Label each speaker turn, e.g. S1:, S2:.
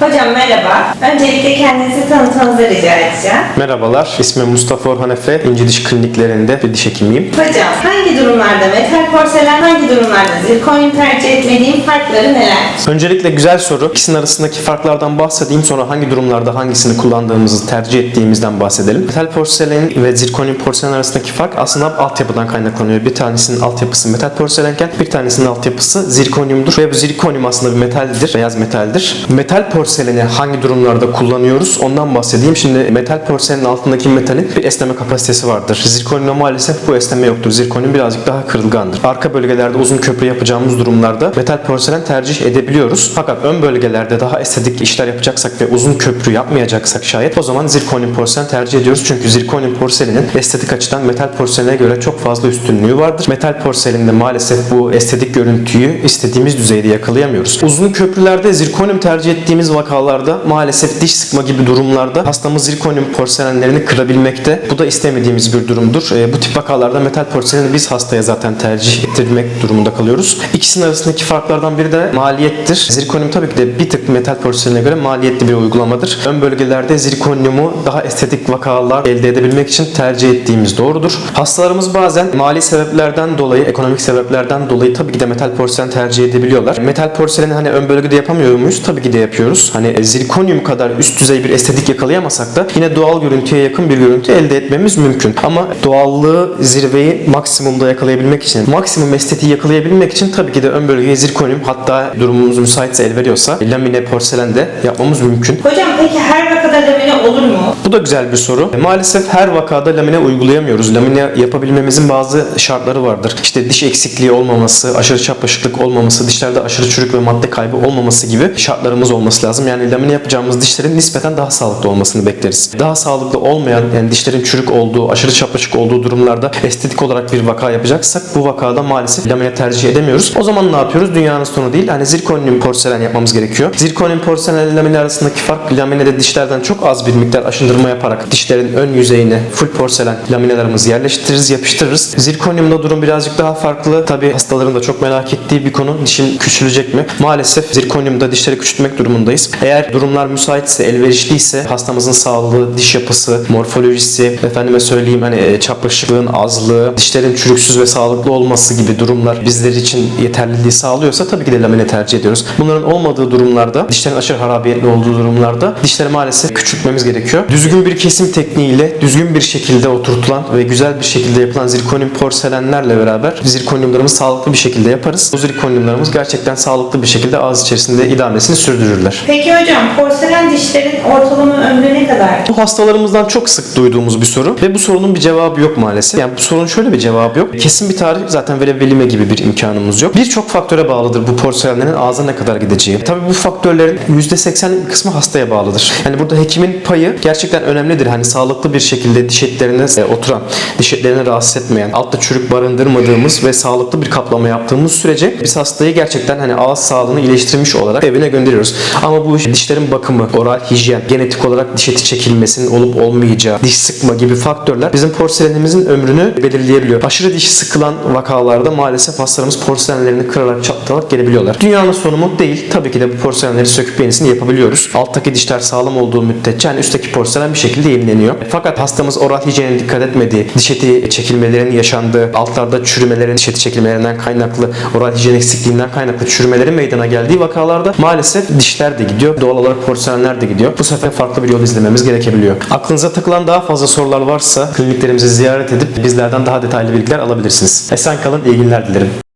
S1: Hocam merhaba. Öncelikle kendinizi tanıtmanızı rica edeceğim.
S2: Merhabalar, ismim Mustafa Orhan Efe. İnci Diş Kliniklerinde bir diş hekimiyim.
S1: Hocam hangi durumlarda metal porselen, hangi durumlarda zirkonyum tercih etmediğim farkları neler?
S2: Öncelikle güzel soru. İkisinin arasındaki farklardan bahsedeyim. Sonra hangi durumlarda hangisini kullandığımızı tercih ettiğimizden bahsedelim. Metal porselen ve zirkonyum porselen arasındaki fark aslında altyapıdan kaynaklanıyor. Bir tanesinin altyapısı metal porselenken bir tanesinin altyapısı zirkonyumdur. Ve bu zirkonyum aslında bir metaldir, beyaz metaldir. Metal porseleni hangi durumlarda kullanıyoruz ondan bahsedeyim. Şimdi metal porselenin altındaki metalin bir esneme kapasitesi vardır. Zirkonyumda maalesef bu esneme yoktur. Zirkonyum birazcık daha kırılgandır. Arka bölgelerde uzun köprü yapacağımız durumlarda metal porselen tercih edebiliyoruz. Fakat ön bölgelerde daha estetik işler yapacaksak ve uzun köprü yapmayacaksak şayet o zaman zirkonyum porselen tercih ediyoruz. Çünkü zirkonyum porselinin estetik açıdan metal porseline göre çok fazla üstünlüğü vardır. Metal porselinde maalesef bu estetik görüntüyü istediğimiz düzeyde yakalayamıyoruz. Uzun köprülerde zirkonyum tercih ettiğimiz vakalarda maalesef diş sıkma gibi durumlarda hastamız zirkonyum porselenlerini kırabilmekte. Bu da istemediğimiz bir durumdur. E, bu tip vakalarda metal porseleni biz hastaya zaten tercih ettirmek durumunda kalıyoruz. İkisinin arasındaki farklardan biri de maliyettir. Zirkonyum tabii ki de bir tık metal porselenine göre maliyetli bir uygulamadır. Ön bölgelerde zirkonyumu daha estetik vakalar elde edebilmek için tercih ettiğimiz doğrudur. Hastalarımız bazen mali sebeplerden dolayı, ekonomik sebeplerden dolayı tabii ki de metal porselen tercih edebiliyorlar. Metal porseleni hani ön bölgede yapamıyor muyuz? Tabii ki de yapıyoruz. Hani zirkonyum kadar üst düzey bir estetik yakalayamasak da yine doğal görüntüye yakın bir görüntü elde etmemiz mümkün. Ama doğallığı zirveyi maksimumda yakalayabilmek için, maksimum estetiği yakalayabilmek için tabii ki de ön bölgeye zirkonyum hatta durumumuz müsaitse el veriyorsa lamine porselen de yapmamız mümkün.
S1: Hocam peki her vakada lamine olur mu?
S2: Bu da güzel bir soru. E, Maalesef her vakada lamine uygulayamıyoruz. Lamine yapabilmemizin bazı şartları vardır. İşte diş eksikliği olmaması, aşırı çapraşıklık olmaması, dişlerde aşırı çürük ve madde kaybı olmaması gibi şartlarımız olması lazım. Yani lamine yapacağımız dişlerin nispeten daha sağlıklı olmasını bekleriz. Daha sağlıklı olmayan yani dişlerin çürük olduğu, aşırı çapraşık olduğu durumlarda estetik olarak bir vaka yapacaksak bu vakada maalesef lamine tercih edemiyoruz. O zaman ne yapıyoruz? Dünyanın sonu değil. Hani zirkonyum porselen yapmamız gerekiyor. Zirkonyum porselen lamine arasındaki fark laminede dişlerden çok az bir miktar aşındırma yaparak dişlerin ön yüzeyine full porselen laminalarımızı yerleştiririz, yapıştırırız. Zirkonyumda durum birazcık daha farklı. Tabi hastaların da çok merak ettiği bir konu. Dişin küçülecek mi? Maalesef zirkonyumda dişleri küçültmek durumundayız. Eğer durumlar müsaitse, elverişliyse hastamızın sağlığı, diş yapısı, morfolojisi, efendime söyleyeyim hani e, çapraşıklığın azlığı, dişlerin çürüksüz ve sağlıklı olması gibi durumlar bizler için yeterliliği sağlıyorsa tabii ki de lamine tercih ediyoruz. Bunların olmadığı durumlarda, dişlerin aşırı harabiyetli olduğu durumlarda dişleri maalesef küçültmemiz gerekiyor. Düzgün bir kesim tekniğiyle, düzgün bir şekilde oturtulan ve güzel bir şekilde yapılan zirkonyum porselenlerle beraber zirkonyumlarımızı sağlıklı bir şekilde yaparız. Bu zirkonyumlarımız gerçekten sağlıklı bir şekilde ağız içerisinde idamesini sürdürürler.
S1: Peki hocam porselen dişlerin ortalama ömrü ne kadar?
S2: Bu hastalarımızdan çok sık duyduğumuz bir soru ve bu sorunun bir cevabı yok maalesef. Yani bu sorunun şöyle bir cevabı yok. Kesin bir tarih zaten verebilme gibi bir imkanımız yok. Birçok faktöre bağlıdır bu porselenlerin ağza ne kadar gideceği. Tabii bu faktörlerin %80'lik bir kısmı hastaya bağlıdır. Yani burada hekimin payı gerçekten önemlidir. Hani sağlıklı bir şekilde diş etlerine e, oturan, diş etlerini rahatsız etmeyen, altta çürük barındırmadığımız ve sağlıklı bir kaplama yaptığımız sürece biz hastayı gerçekten hani ağız sağlığını iyileştirmiş olarak evine gönderiyoruz. Ama bu dişlerin bakımı, oral hijyen, genetik olarak diş eti çekilmesinin olup olmayacağı, diş sıkma gibi faktörler bizim porselenimizin ömrünü belirleyebiliyor. Aşırı diş sıkılan vakalarda maalesef hastalarımız porselenlerini kırarak çatlarak gelebiliyorlar. Dünyanın sonu mu? Değil. Tabii ki de bu porselenleri söküp yenisini yapabiliyoruz. Alttaki dişler sağlam olduğu müddetçe hani üstteki porselen bir şekilde yenileniyor. Fakat hastamız oral hijyene dikkat etmediği, diş eti çekilmelerin yaşandığı, altlarda çürümelerin, diş eti çekilmelerinden kaynaklı, oral hijyen eksikliğinden kaynaklı çürümelerin meydana geldiği vakalarda maalesef dişler de gidiyor. Doğal olarak porselenler de gidiyor. Bu sefer farklı bir yol izlememiz gerekebiliyor. Aklınıza takılan daha fazla sorular varsa kliniklerimizi ziyaret edip bizlerden daha detaylı bilgiler alabilirsiniz. Esen kalın, iyi günler dilerim.